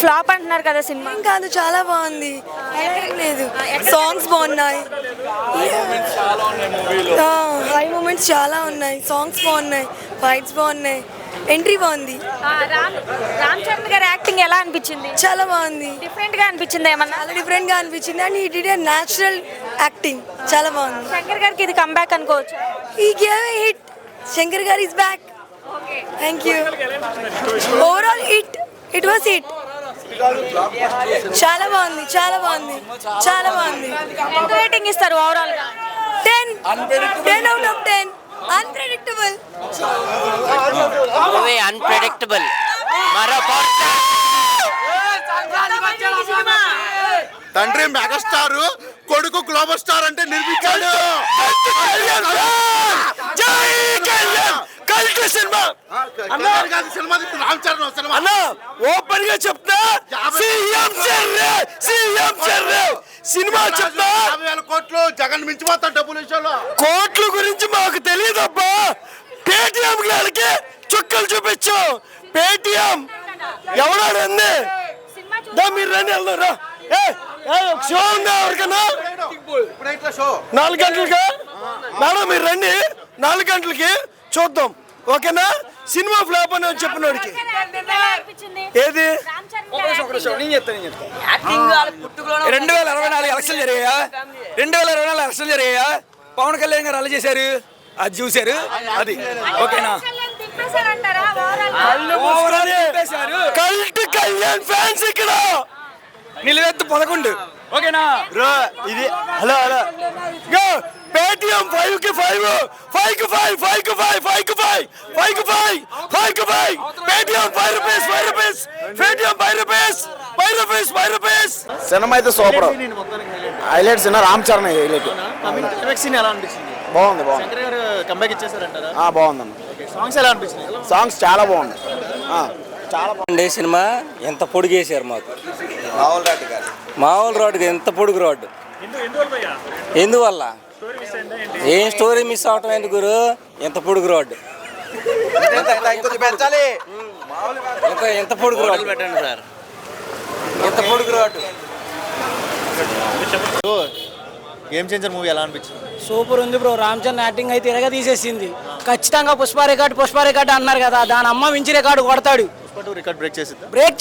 Flop అంటున్నారు కదా cinema. ఏం కాదు చాలా బాగుంది. అలా ఏం లేదు. సాంగ్స్ బాగున్నాయి. హై మూమెంట్స్ చాలా ఉన్నాయి. సాంగ్స్ బాగున్నాయి. ఫైట్స్ బాగున్నాయి. ఎంట్రీ బాగుంది. ఆ, రామ్ రామ్ చరణ్ గారి యాక్టింగ్ ఎలా అనిపించింది? చాలా బాగుంది. డిఫరెంట్గా అనిపించింది ఏమన్నా? చాలా డిఫరెంట్గా అనిపించింది. అండ్ ఈ డిడ్ ఏ న్యాచురల్ యాక్టింగ్ చాలా బాగుంది. శంకర్ గారికి ఇది కంబ్యాక్ అనుకోవచ్చు? ఈ gave hit Shankar garu is back thank you overall hit it was hit చాలా బాగుంది చాలా బాగుంది చాలా బాగుంది. ఎంత రేటింగ్ ఇస్తారు ఓవరాల్గా? Ten ten out of ten unpredictable movie unpredictable మరో తండ్రి మెగాస్టార్ కొడుకు గ్లోబల్ స్టార్ అంటే నిర్మించాడు సినిమా. సినిమా అన్న ఓపెన్గా చెప్తా CM Cherry CM Cherry cinema చెప్తా. కోట్లు జగన్ మించిపోతాడు డబ్బుల విషయంలో కోట్ల గురించి మాకు తెలియదబ్బా. పేటిఎం గారికి చుక్కలు చూపించు. పేటిఎం అంది దా మీరు రండి వెళ్దారా ఏ షో ఉందా ఎవరికన్నా? నాలుగు గంటలకా? మేడం మీరు రండి. నాలుగు గంటలకి చూద్దాం. ఓకేనా? సినిమా ఫ్లాప్ అని చెప్పినోడికి. ఏది? రెండు వేల ఇరవై నాలుగు ఎలక్షన్ జరిగాయా? రెండు వేల ఇరవై నాలుగు ఎలక్షన్ జరిగాయా? పవన్ కళ్యాణ్ గారు అలా చేశారు. అది చూశారు. అది. ఓకేనా. కల్ట్ కళ్యాణ్ ఫ్యాన్స్ ఇక్కడ. నిలువెత్తు పదకొండు. ఓకేనా? ఇది హలో హలో. గో పేటిఎం ఫైవ్కి ఫైవ్ ఫైవ్కి ఫైవ్ ఫైవ్కి ఫైవ్ ఫైవ్కి ఫైవ్ ఫైవ్కి ఫైవ్ ఫైవ్కి five Paytm five rupees five rupees Paytm five rupees five rupees five rupees cinema అయితే super highlight cinema Ram Charan highlight బాగుంది బాగుంది. శంకర్ గారు కంబ్యాక్ ఇచ్చేసారంటారా? ఆ, బాగుందన్న. సాంగ్స్ ఎలా అనిపించింది సాంగ్స్ చాలా బాగుంది ఆ, చాలా బాగుంది సినిమా. ఎంత పొడిగేశారు మాకు. మామూలు రోడ్డుకి ఎంత పొడుగు రోడ్డు ఎందువల్ల? ఏం స్టోరీ మిస్ అవటం ఎందుకు గురు? ఎంత పొడుగు రోడ్డు? ఎంత ఎంత పొడుగు రోడ్డు? పెట్టండి సార్ ఎంత పొడుగు రోడ్డు? గేమ్ చేంజర్ మూవీ ఎలా అనిపించింది? సూపర్ ఉంది బ్రో. రామ్ చరణ్ యాక్టింగ్ అయితే ఇరగ తీసేసింది. ఖచ్చితంగా పుష్ప రికార్డు పుష్ప రికార్డు అన్నారు కదా. దాని అమ్మ మించి రికార్డు కొడతాడు. పుష్ప టూ రికార్డ్ బ్రేక్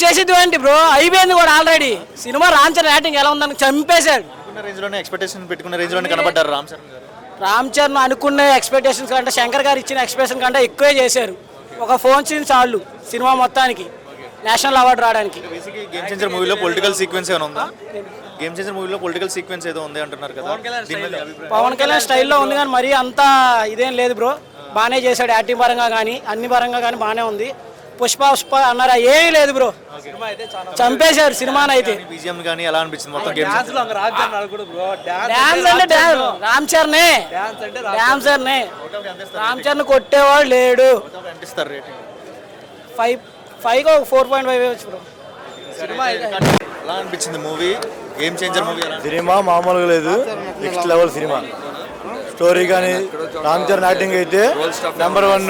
చేసిద్దా? ఏంటి బ్రో? అయిపోయింది కూడా already cinema Ram Charan acting ఎలా ఉందని చంపేశాడు. అనుకున్న రేంజ్లోనే ఎక్స్పెక్టేషన్ పెట్టుకున్న రేంజ్లోనే కనబడ్డారు రామ్ గారు. రామ్ చరణ్ అనుకున్న ఎక్స్పెక్టేషన్స్ కంటే శంకర్ గారు ఇచ్చిన ఎక్స్పెక్టేషన్ కంటే ఎక్కువే చేశారు. ఒక ఫోన్ సీన్ చాలు సినిమా మొత్తానికి. నేషనల్ అవార్డు రావడానికి. బేసిక్ గేమ్ చేంజర్ మూవీలో పొలిటికల్ సీక్వెన్స్ ఏమైనా ఉందా? గేమ్ చేంజర్ మూవీలో పొలిటికల్ సీక్వెన్స్ ఏదో ఉంది అంటున్నారు కదా. పవన్ కళ్యాణ్ స్టైల్లో ఉంది కానీ మరీ అంత ఇదేం లేదు బ్రో. బాగానే చేశాడు యాక్టింగ్ పరంగా కానీ అన్ని పరంగా కానీ బాగానే ఉంది. పుష్ప పుష్ప అన్నారా? ఏమీ లేదు బ్రో. చంపేశారు సినిమాని అయితే. బీజిఎం కానీ ఎలా అనిపించింది మొత్తం గేమ్ డాన్స్ అంటే డాన్స్ రామ్ చరణే. డాన్స్ చరణే. రామ్ చరణ్ కొట్టేవాడు లేడు. రేటింగ్? ఫైవ్ ఫైవ్ ఒక ఫోర్ పాయింట్ ఫైవ్ ఇవ్వచ్చు బ్రో. ఎలా అనిపించింది movie? Game changer movie cinema మామూలుగా లేదు. Next level cinema. స్టోరీ కానీ రామ్ చరణ్ యాక్టింగ్ అయితే నెంబర్ వన్.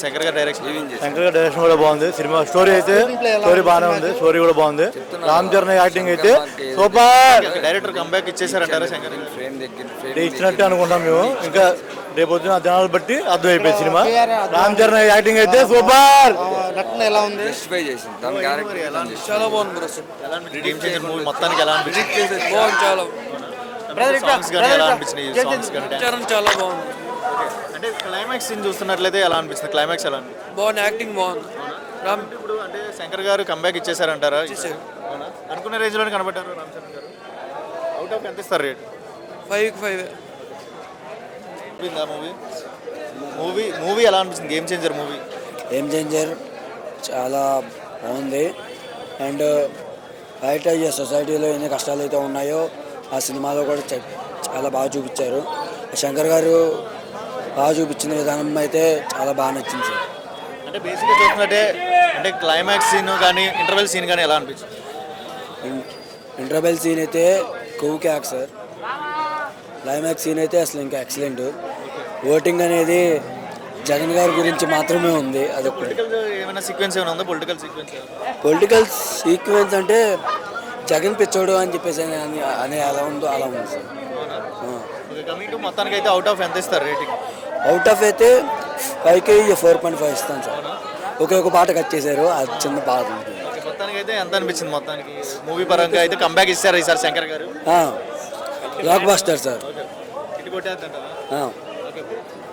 శంకర్ గారి డైరెక్షన్ శంకర్ గారి డైరెక్షన్ కూడా బాగుంది. సినిమా స్టోరీ అయితే స్టోరీ బాగానే ఉంది. స్టోరీ కూడా బాగుంది. రామ్ చరణ్ యాక్టింగ్ అయితే సూపర్. డైరెక్టర్ కంబ్యాక్ ఇచ్చేసారంటారా శంకర్? ఇచ్చినట్టే అనుకుంటాం మేము. ఇంకా రేపు పొద్దున ఆ దినాలు బట్టి అర్థమైపోయింది సినిమా. రామ్ చరణ్ యాక్టింగ్ అయితే సూపర్. చాలా బాగుంది బ్రో. ఎలా గేమ్ చేంజర్ మూవీ మొత్తానికి ఎలా అనిపించింది? బాగుంది చాలా. సాంగ్స్ చాలా బాగుంది. అంటే క్లైమాక్స్ సీన్ చూస్తున్నట్లయితే ఎలా అనిపిస్తుంది? క్లైమాక్స్ ఎలా బాగుంది యాక్టింగ్ బాగుంది. రామ్. ఇప్పుడు అంటే శంకర్ గారు కంబ్యాక్ ఇచ్చేసారంటారా? అనుకున్న రేంజ్లోనే కనబడ్డారు రామ్ చరణ్ గారు. అవుట్ ఆఫ్ ఎంత ఇస్తారు rate five five movie movie movie ఎలా అనిపిస్తుంది? గేమ్ చేంజర్ మూవీ ఏం చేంజర్ చాలా బాగుంది. అండ్ బయట సొసైటీలో ఎన్ని కష్టాలు అయితే ఉన్నాయో ఆ సినిమాలో కూడా చాలా బాగా చూపించారు. శంకర్ గారు బాగా చూపించిన విధానం అయితే చాలా బాగా నచ్చింది సార్. అంటే బేసిక్గా చూస్తున్నట్టే అంటే క్లైమాక్స్ సీన్ కానీ ఇంటర్వెల్ సీన్ కానీ ఎలా అనిపించింది ఇంటర్వెల్ సీన్ అయితే కొవ్వు క్యాక్ సార్. క్లైమాక్స్ సీన్ అయితే అసలు ఇంకా ఎక్సలెంట్ ఓటింగ్ అనేది జగన్ గారి గురించి మాత్రమే ఉంది అది పొలిటికల్ ఏమైనా సీక్వెన్స్ ఏమైనా ఉందా? పొలిటికల్ సీక్వెన్స్ పొలిటికల్ సీక్వెన్స్ అంటే జగన్ పిచ్చోడు అని చెప్పేసి అని అని- అలా ఉందో అలా ఉంది సార్. ఓకే కమింగ్ టు మొత్తానికి అయితే అవుట్ ఆఫ్ ఎంత ఇస్తారు రేటింగ్ అవుట్ ఆఫ్ అయితే ఫైవ్కి ఫోర్ పాయింట్ ఫైవ్ ఇస్తాను సార్. ఒకే ఒక పాట కట్ చేశారు అది చిన్న బాధ మొత్తానికి అయితే ఎంత అనిపించింది మొత్తానికి? మూవీ పరంగా అయితే కంబ్యాక్ ఇస్తారు ఈసారి శంకర్ గారు? Blockbuster sir.